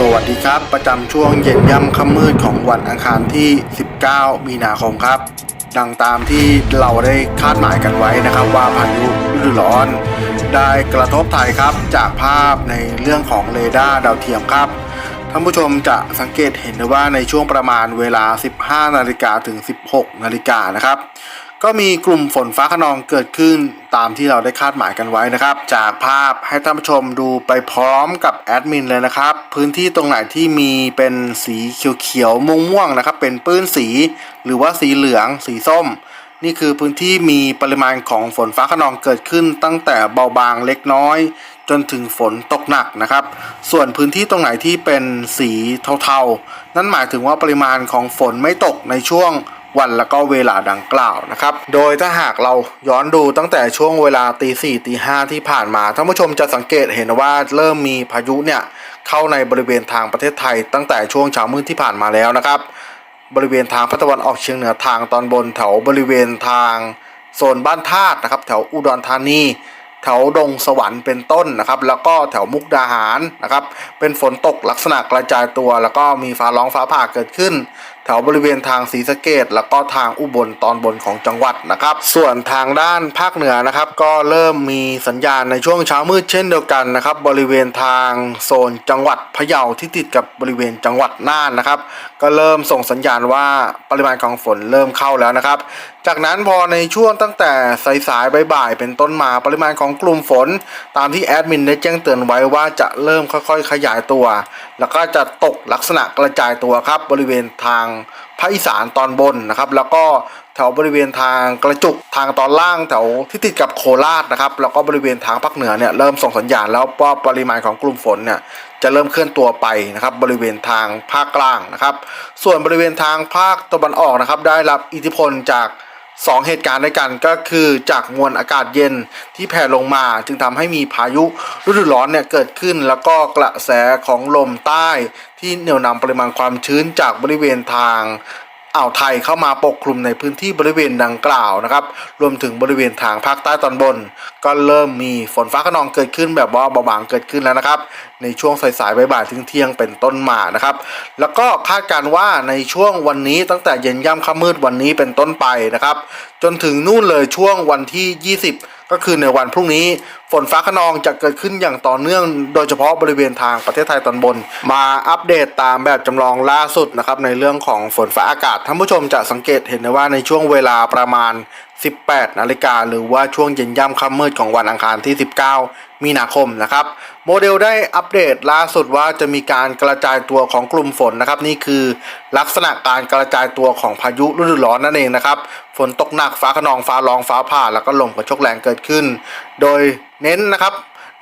สวัสดีครับ ประจำช่วงเย็นย่ำค่ำมืดของวันอังคารที่ 19 มีนาคมครับ ดังตามที่เราได้คาดหมายกันไว้นะครับว่าพายุฤดูร้อน ได้กระทบไทยครับจากภาพในเรื่องของเรดาร์ดาวเทียมครับท่านผู้ชมจะสังเกตเห็นได้ว่าในช่วงประมาณเวลา 15 นาฬิกาถึง 16 นาฬิกานะครับ ก็มีกลุ่มฝนฟ้าขนองเกิดขึ้นตามที่เราได้คาดหมายกันไว้นะครับ จากภาพให้ท่านผู้ชมดูไปพร้อมกับแอดมินเลยนะครับ พื้นที่ตรงไหนที่มีเป็นสีเขียวๆม่วงๆนะครับ เป็นปื้นสี หรือว่าสีเหลือง สีส้ม นี่คือพื้นที่มีปริมาณของฝนฟ้าขนองเกิดขึ้น ตั้งแต่เบาบางเล็กน้อย จนถึงฝนตกหนักนะครับ ส่วนพื้นที่ตรงไหนที่เป็นสีเทาๆ นั่นหมายถึงว่าปริมาณของฝนไม่ตกในช่วง วันแล้วก็เวลาดังกล่าวนะครับ โดยถ้าหากเราย้อนดูตั้งแต่ช่วงเวลาตีสี่ตีห้าที่ผ่านมาท่านผู้ชมจะสังเกตเห็นว่าเริ่มมีพายุเนี่ยเข้าในบริเวณทางประเทศไทย ตั้งแต่ช่วงเช้ามืดที่ผ่านมาแล้วนะครับ บริเวณทางภาคตะวันออกเฉียงเหนือทางตอนบนแถวบริเวณทางโซนบ้านธาตุนะครับ แถวอุดรธานีแถวดงสวรรค์เป็นต้นนะครับ แล้วก็แถวมุกดาหารนะครับ เป็นฝนตกลักษณะกระจายตัว แล้วก็มีฟ้าร้องฟ้าผ่าเกิดขึ้น แถวบริเวณทางศรีสะเกดแล้วก็ทางอุบลตอนบนของจังหวัดนะครับ ส่วนทางด้านภาคเหนือนะครับ ก็เริ่มมีสัญญาณในช่วงเช้ามืดเช่นเดียวกันนะครับ บริเวณทางโซนจังหวัดพะเยาที่ติดกับบริเวณจังหวัดน่านนะครับ ก็เริ่มส่งสัญญาณว่าปริมาณของฝนเริ่มเข้าแล้วนะครับ จากนั้นพอในช่วงตั้งแต่สายๆบ่ายๆเป็นต้นมาปริมาณของกลุ่มฝน ตามที่แอดมินได้แจ้งเตือนไว้ว่าจะเริ่มค่อยๆ ขยายตัว แล้วก็จะตกลักษณะกระจายตัวครับบริเวณทางภาคอีสานตอนบนนะครับ แล้วก็แถวบริเวณทางกระจุกทางตอนล่างแถวที่ติดกับโคราชนะครับ แล้วก็บริเวณทางภาคเหนือเนี่ยเริ่มส่งสัญญาณแล้วว่าปริมาณของกลุ่มฝนเนี่ยจะเริ่มเคลื่อนตัวไปนะครับ บริเวณทางภาคกลางนะครับ ส่วนบริเวณทางภาคตะวันออกนะครับ ได้รับอิทธิพลจาก 2 เหตุการณ์ด้วยกันก็คือจากมวลอากาศเย็นที่แผ่ลงมา จึงทำให้มีพายุฤดูร้อนเนี่ยเกิดขึ้น แล้วก็กระแสของลมใต้ที่เหนี่ยวนำปริมาณความชื้นจากบริเวณทาง อ่าวไทยเข้ามาปกคลุมในพื้นที่บริเวณดังกล่าวนะครับ รวมถึงบริเวณทางภาคใต้ตอนบน ก็เริ่มมีฝนฟ้าขนองเกิดขึ้นแบบว่าเบาบางเกิดขึ้นแล้วนะครับ ในช่วงสายๆบ่ายๆถึงเที่ยงเป็นต้นมานะครับ แล้วก็คาดการว่าในช่วงวันนี้ตั้งแต่เย็นย่ำค่ำมืดวันนี้เป็นต้นไปนะครับ จนถึงนู่นเลยช่วงวันที่ 20 ก็คือในวันพรุ่งนี้ฝนฟ้าขนองจะเกิดขึ้นอย่างต่อเนื่อง โดยเฉพาะบริเวณทางประเทศไทยตอนบน มาอัปเดตตามแบบจำลองล่าสุดนะครับในเรื่องของฝนฟ้าอากาศท่านผู้ชมจะสังเกตเห็นได้ว่าในช่วงเวลาประมาณ 18 นาฬิกาหรือว่าช่วงเย็นย่ำค่ำมืดของวันอังคารที่ 19 มีนาคมนะครับโมเดลได้อัปเดตล่าสุดว่าจะมีการกระจายตัวของกลุ่มฝนนะครับ นี่คือลักษณะการกระจายตัวของพายุฤดูร้อนนั่นเองนะครับ ฝนตกหนักฟ้าขนองฟ้าร้องฟ้าผ่า แล้วก็ลมกระโชกแรงเกิดขึ้น โดยเน้นนะครับ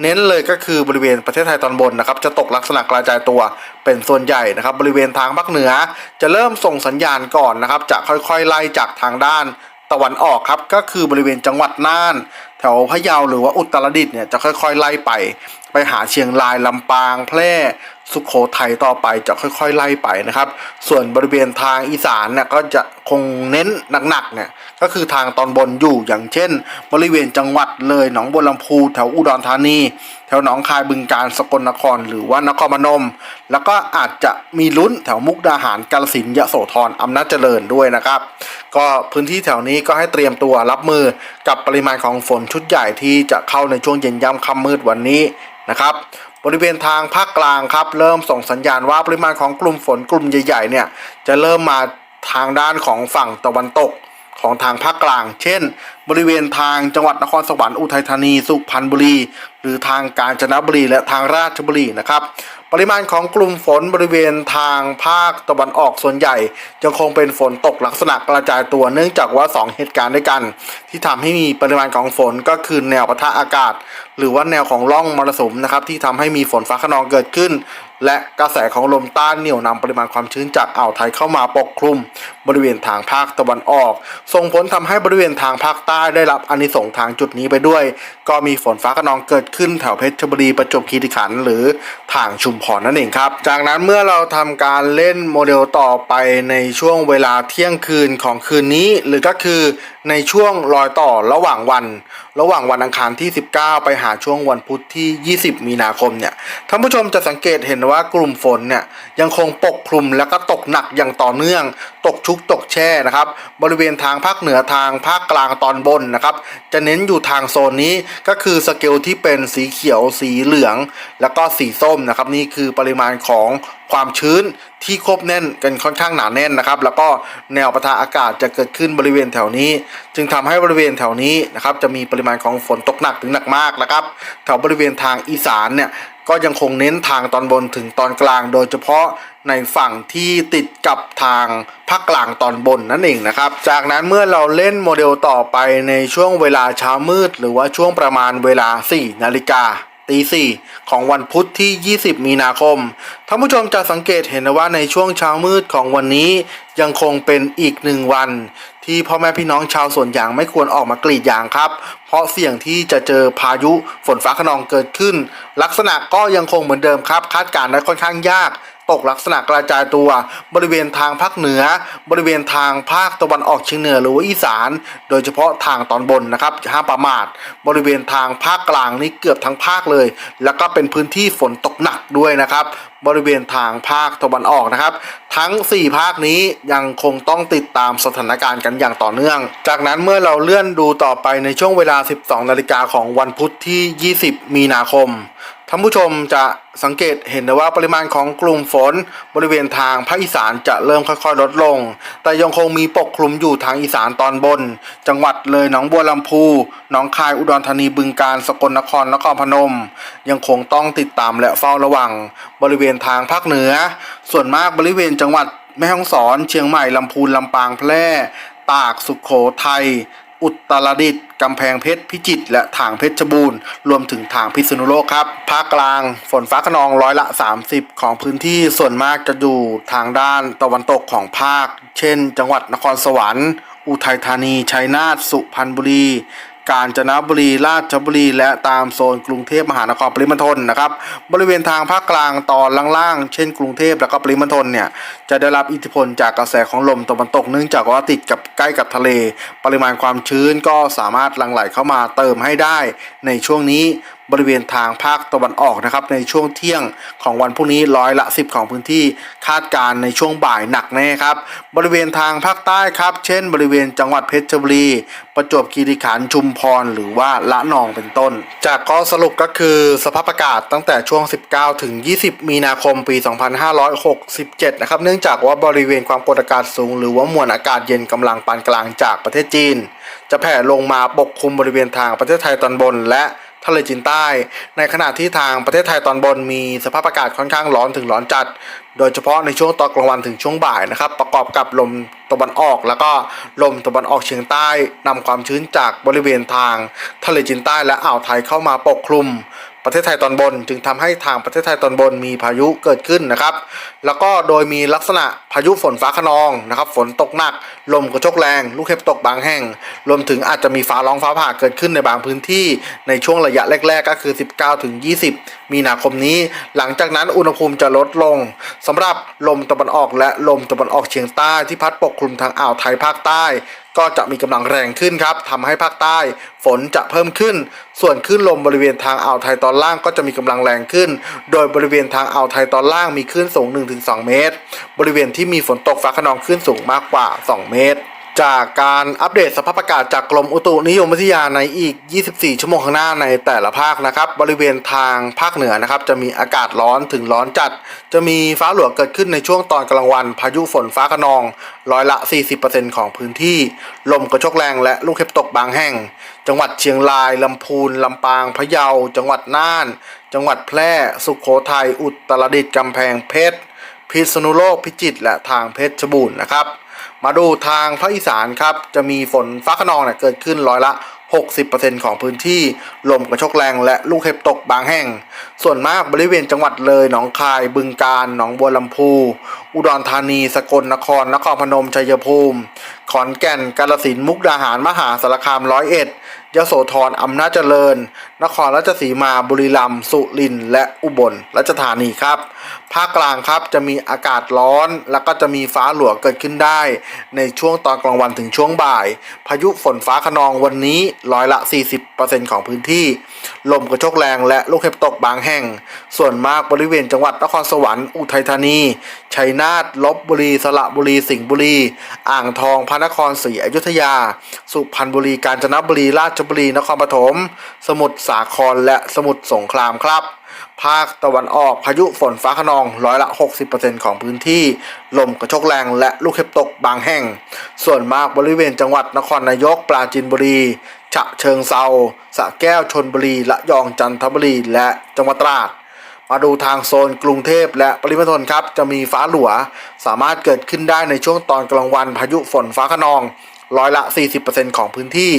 เน้นเลยก็คือบริเวณประเทศไทยตอนบนนะครับ จะตกลักษณะกระจายตัวเป็นส่วนใหญ่นะครับ บริเวณทางภาคเหนือ จะเริ่มส่งสัญญาณก่อนนะครับ จะค่อยๆไล่จากทางด้าน ตะวันออกครับก็คือบริเวณจังหวัดน่าน แถวพะเยาหรือว่าอุตรดิตถ์เนี่ยจะค่อยๆไล่ไป ไปหาเชียงรายลำปางแพร่ สุขโขทัยต่อไปจะค่อยๆ ไล่ไปนะครับ ส่วนบริเวณทางอีสานเนี่ยก็จะคงเน้นหนักๆเนี่ยก็คือทางตอนบนอยู่อย่างเช่น บริเวณจังหวัดเลยหนองบัวลำพูแถวอุดรธานี แถวหนองคายบึงกาฬสกลนครหรือว่านครพนม แล้วก็อาจจะมีลุ้นแถวมุกดาหารกาฬสินธุ์ยโสธรอำนาจเจริญด้วยนะครับ ก็พื้นที่แถวนี้ก็ให้เตรียมตัวรับมือกับปริมาณของฝนชุดใหญ่ที่จะเข้าในช่วงเย็นย่ำค่ำมืดวันนี้นะครับ บริเวณทางภาคกลางครับ เริ่มส่งสัญญาณว่าปริมาณของกลุ่มฝนกลุ่มใหญ่ๆเนี่ยจะเริ่มมาทางด้านของฝั่งตะวันตกของทางภาคกลาง เช่น บริเวณทางจังหวัดนครสวรรค์อุทัยธานี สุพรรณบุรี หรือทางกาญจนบุรีและทางราชบุรีนะครับ ปริมาณของกลุ่มฝนบริเวณทางภาคตะวันออกส่วนใหญ่ยังคงเป็นฝนตกลักษณะกระจายตัวเนื่องจากว่า 2 เหตุการณ์ด้วยกัน ที่ทำให้มีปริมาณของฝนก็คือแนวปะทะอากาศ หรือว่าแนวของร่องมรสุมนะครับที่ทำให้มีฝนฟ้าขนองเกิดขึ้น และกระแสของลมต้านเหนี่ยวนำปริมาณความชื้นจากอ่าวไทยเข้ามาปกคลุม บริเวณทางภาคตะวันออก ส่งผลทำให้บริเวณทางภาคใต้ได้รับอนิสงส์ทางจุดนี้ไปด้วย ก็มีฝนฟ้าขนองเกิดขึ้นแถวเพชรบุรีประจวบคีรีขันธ์หรือทางชุมพรนั่นเองครับ จากนั้นเมื่อเราทำการเล่นโมเดลต่อไปในช่วงเวลาเที่ยงคืนของคืนนี้ หรือก็คือในช่วงรอยต่อระหว่างวัน ระหว่างวันอังคารที่ 19 ไปหาช่วงวันพุธที่ 20 มีนาคมเนี่ยท่านผู้ชมจะสังเกตเห็นว่ากลุ่มฝนเนี่ยยังคงปกคลุมแล้วก็ตกหนักอย่างต่อเนื่อง ตกชุกตกแช่นะครับ บริเวณทางภาคเหนือทางภาคกลางตอนบนนะครับ จะเน้นอยู่ทางโซนนี้ก็คือสเกลที่เป็นสีเขียวสีเหลือง แล้วก็สีส้มนะครับ นี่คือปริมาณของความชื้นที่ควบแน่นกันค่อนข้างหนาแน่นนะครับ แล้วก็แนวปะทะอากาศจะเกิดขึ้นบริเวณแถวนี้ จึงทำให้บริเวณแถวนี้นะครับจะมีปริมาณของฝนตกหนักถึงหนักมากนะครับแถวบริเวณทางอีสานเนี่ย ก็ยังคงเน้นทางตอนบนถึงตอนกลาง โดยเฉพาะในฝั่งที่ติดกับทางภาคกลางตอนบนนั่นเองนะครับ จากนั้นเมื่อเราเล่นโมเดลต่อไปในช่วงเวลาเช้ามืด หรือว่าช่วงประมาณเวลา 4 นาฬิกาตีสี่ของวันพุธที่ 20 มีนาคม ท่านผู้ชมจะสังเกตเห็นว่าในช่วงเช้ามืดของวันนี้ยังคงเป็นอีกหนึ่งวัน ที่พ่อแม่พี่น้องชาวสวนยางไม่ควรออกมากรีดยางครับ เพราะเสี่ยงที่จะเจอพายุฝนฟ้าขนองเกิดขึ้น ลักษณะก็ยังคงเหมือนเดิมครับ คาดการณ์ได้ค่อนข้างยาก ตกลักษณะกระจายตัว บริเวณทางภาคเหนือ บริเวณทางภาคตะวันออกเฉียงเหนือหรือว่าอีสาน โดยเฉพาะทางตอนบนนะครับห้ามประมาท บริเวณทางภาคกลางนี่เกือบทั้งภาคเลย แล้วก็เป็นพื้นที่ฝนตกหนักด้วยนะครับ บริเวณทางภาคตะวันออกนะครับ ทั้ง 4 ภาคนี้ยังคงต้องติดตามสถานการณ์กันอย่างต่อเนื่อง จากนั้นเมื่อเราเลื่อนดูต่อไปในช่วงเวลา 12 นาฬิกาของวันพุธที่ 20 มีนาคม ท่านผู้ชมจะสังเกตเห็นได้ว่าปริมาณของกลุ่มฝนบริเวณทางภาคอีสานจะเริ่มค่อยๆลดลง แต่ยังคงมีปกคลุมอยู่ทางอีสานตอนบน จังหวัดเลยหนองบัวลำพูหนองคายอุดรธานีบึงกาฬสกลนครนครพนม ยังคงต้องติดตามและเฝ้าระวัง บริเวณทางภาคเหนือ ส่วนมากบริเวณจังหวัดแม่ฮ่องสอน เชียงใหม่ลำพูนลำปางแพร่ ตากสุขโขทัย อุตรดิตถ์กำแพงเพชรพิจิตรและทางเพชรบูรณ์ รวมถึงทางพิษณุโลกครับ ภาคกลาง ฝนฟ้าขนองร้อยละ 30 ของพื้นที่ส่วนมากจะอยู่ทางด้านตะวันตกของภาค เช่น จังหวัดนครสวรรค์ อุทัยธานี ชัยนาท สุพรรณบุรี กาญจนบุรี ราชบุรี และตามโซนกรุงเทพมหานครปริมณฑลนะครับ บริเวณทางภาคกลางตอนล่างๆ เช่นกรุงเทพแล้วก็ปริมณฑลเนี่ย จะได้รับอิทธิพลจากกระแสของลมตะวันตกเนื่องจากว่าติดกับใกล้กับทะเล ปริมาณความชื้นก็สามารถหลั่งไหลเข้ามาเติมให้ได้ในช่วงนี้ บริเวณทางภาคตะวันออกนะครับในช่วงเที่ยงของวันพรุ่งนี้ร้อยละ 10 ของพื้นที่คาดการณ์ในช่วงบ่ายหนักแน่ครับ บริเวณทางภาคใต้ครับ เช่น บริเวณจังหวัดเพชรบุรี ประจวบคีรีขันธ์ชุมพร หรือว่าละนองเป็นต้น จากข้อสรุปก็คือสภาพอากาศตั้งแต่ช่วง 19 ถึง 20 มีนาคมปี 2567 นะครับ เนื่องจากว่าบริเวณความกดอากาศสูง หรือว่ามวลอากาศเย็นกำลังปานกลางจากประเทศจีน จะแผ่ลงมาปกคลุมบริเวณทางประเทศไทยตอนบนและ ทะเลจีนใต้ ในขณะที่ทางประเทศไทยตอนบนมีสภาพอากาศค่อนข้างร้อนถึงร้อนจัด โดยเฉพาะในช่วงตอนกลางวันถึงช่วงบ่ายนะครับ ประกอบกับลมตะวันออก แล้วก็ลมตะวันออกเฉียงใต้นำความชื้นจากบริเวณทาง ทะเลจีนใต้และอ่าวไทยเข้ามาปกคลุม ประเทศไทยตอนบน จึงทำให้ทางประเทศไทยตอนบนมีพายุเกิดขึ้นนะครับ แล้วก็โดยมีลักษณะพายุฝนฟ้าขนองนะครับ ฝนตกหนัก ลมกระโชกแรง ลูกเห็บตกบางแห่ง รวมถึงอาจจะมีฟ้าร้องฟ้าผ่าเกิดขึ้นในบางพื้นที่ในช่วงระยะแรก ๆ ก็คือ 19ถึง20 มีนาคมนี้ หลังจากนั้นอุณหภูมิจะลดลงสำหรับลมตะวันออกและลมตะวันออกเฉียงใต้ที่พัดปกคลุมทางอ่าวไทยภาคใต้ ก็จะมีกำลังแรงขึ้นครับทำให้ภาคใต้ฝนจะเพิ่มขึ้น ส่วนคลื่นลมบริเวณทางอ่าวไทยตอนล่างก็จะมีกำลังแรงขึ้น โดยบริเวณทางอ่าวไทยตอนล่างมีคลื่นสูง 1-2 เมตร บริเวณที่มีฝนตกฟ้าขนองคลื่นสูงมากกว่า 2 เมตร จากการอัปเดตสภาพอากาศจากกรมอุตุนิยมวิทยาในอีก 24 ชั่วโมงข้างหน้าในแต่ละภาคนะครับ บริเวณทางภาคเหนือนะครับ จะมีอากาศร้อนถึงร้อนจัด จะมีฟ้าหลวงเกิดขึ้นในช่วงตอนกลางวัน พายุฝนฟ้าขนอง ร้อยละ 40%ของพื้นที่ ลมกระโชกแรงและลูกเห็บตกบางแห่ง จังหวัดเชียงราย ลำพูน ลำปาง พะเยา จังหวัดน่าน จังหวัดแพร่ สุขโขทัย อุตรดิตถ์ กำแพงเพชร พิษณุโลก พิจิตร และทางเพชรบูรณ์นะครับ มาดูทางภาคอีสานครับจะมีฝนฟ้าขนองเนี่ยเกิดขึ้นร้อยละ 60%ของพื้นที่ลมกระโชกแรงและลูกเห็บตกบางแห่ง ส่วนมากบริเวณจังหวัดเลย หนองคาย บึงกาฬหนองบัวลำพู อุดรธานี สกลนคร นครพนม ชัยภูมิ ขอนแก่น กาฬสินธุ์มุกดาหาร มหาสารคามร้อยเอ็ดยโสธรอำนาจเจริญ นครราชสีมา บุรีรัมย์ สุรินทร์ และอุบลราชธานีครับ ภาคกลางครับจะมีอากาศร้อน แล้วก็จะมีฟ้าหลัวเกิดขึ้นได้ ในช่วงตอนกลางวันถึงช่วงบ่าย พายุฝนฟ้าขนองวันนี้ร้อยละ 40%ของพื้นที่ ลมกระโชกแรงและลูกเห็บตกบางแห่ง ส่วนมากบริเวณจังหวัดนครสวรรค์ อุทัยธานี ชัยนาท ลบบุรี สระบุรี สิงห์บุรี อ่างทอง พระนครศรีอยุธยา สุพรรณบุรี กาญจนบุรี ราชบุรี นครปฐม สมุทรสาคร และสมุทรสงครามครับ ภาคตะวันออกพายุฝนฟ้าขนองร้อยละ 60%ของพื้นที่ ลมกระโชกแรงและลูกเห็บตกบางแห่ง ส่วนมากบริเวณจังหวัดนครนายก ปราจีนบุรี ฉะเชิงเซาสระแก้วชนบุรี ละยองจันทบุรี และจังหวัดตราด มาดูทางโซนกรุงเทพและปริมณฑลครับจะมีฟ้าหลัว สามารถเกิดขึ้นได้ในช่วงตอนกลางวันพายุฝนฟ้าขนองร้อยละ 40%ของพื้นที่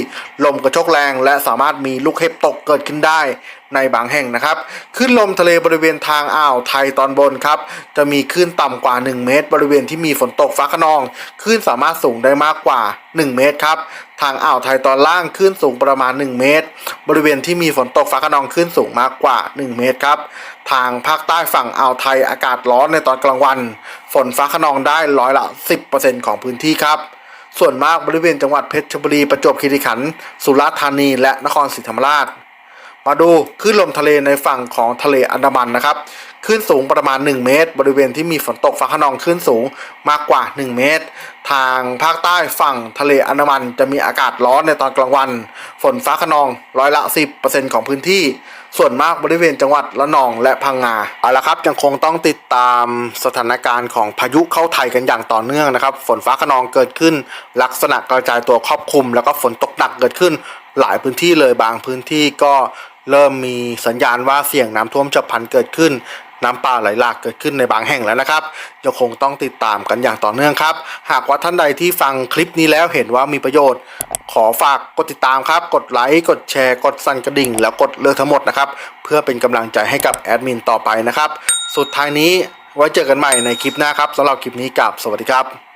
ลมกระโชกแรง และสามารถมีลูกเห็บตกเกิดขึ้นได้ในบางแห่งนะครับขึ้นลมทะเลบริเวณทางอ่าวไทยตอนบนครับ จะมีคลื่นต่ำกว่า 1 เมตร บริเวณที่มีฝนตกฟ้าขนองคลื่นสามารถสูงได้มากกว่า 1 เมตรครับ ทางอ่าวไทยตอนล่างคลื่นสูงประมาณ 1 เมตร บริเวณที่มีฝนตกฟ้าขนองคลื่นสูงมากกว่า 1 เมตรครับ ทางภาคใต้ฝั่งอ่าวไทยอากาศร้อนในตอนกลางวัน ฝนฟ้าขนองได้ร้อยละ 10%ของพื้นที่ครับ ส่วนมากบริเวณจังหวัดเพชรบุรีประจวบคีรีขันธ์สุราษฎร์ธานีและนครศรีธรรมราช มาดูคลื่นลมทะเลในฝั่งของทะเลอันดามันนะครับ คลื่นสูงประมาณ 1 เมตร บริเวณที่มีฝนตกฟ้าขนองคลื่นสูงมากกว่า 1 เมตร ทางภาคใต้ฝั่งทะเลอันดามันจะมีอากาศร้อนในตอนกลางวัน ฝนฟ้าขนองร้อยละ 10%ของพื้นที่ ส่วนมากบริเวณจังหวัดละนองและพังงาเอาละครับยังคงต้องติดตามสถานการณ์ของพายุเข้าไทยกันอย่างต่อเนื่องนะครับ ฝนฟ้าขนองเกิดขึ้น ลักษณะกระจายตัวครอบคลุม แล้วก็ฝนตกหนักเกิดขึ้น หลายพื้นที่เลยบางพื้นที่ก็เริ่มมีสัญญาณว่าเสี่ยงน้ำท่วมฉับพลันเกิดขึ้น น้ำป่าไหลหลากเกิดขึ้นในบางแห่งแล้วนะครับยังคงต้องติดตามกันอย่างต่อเนื่องครับ หากว่าท่านใดที่ฟังคลิปนี้แล้วเห็นว่ามีประโยชน์ ขอฝากกดติดตามครับ กดไลค์กดแชร์กดสั่นกระดิ่ง แล้วกดเลือกทั้งหมดนะครับเพื่อเป็นกำลังใจให้กับแอดมินต่อไปนะครับสุดท้ายนี้ไว้เจอกันใหม่ในคลิปหน้าครับสำหรับคลิปนี้กับสวัสดีครับ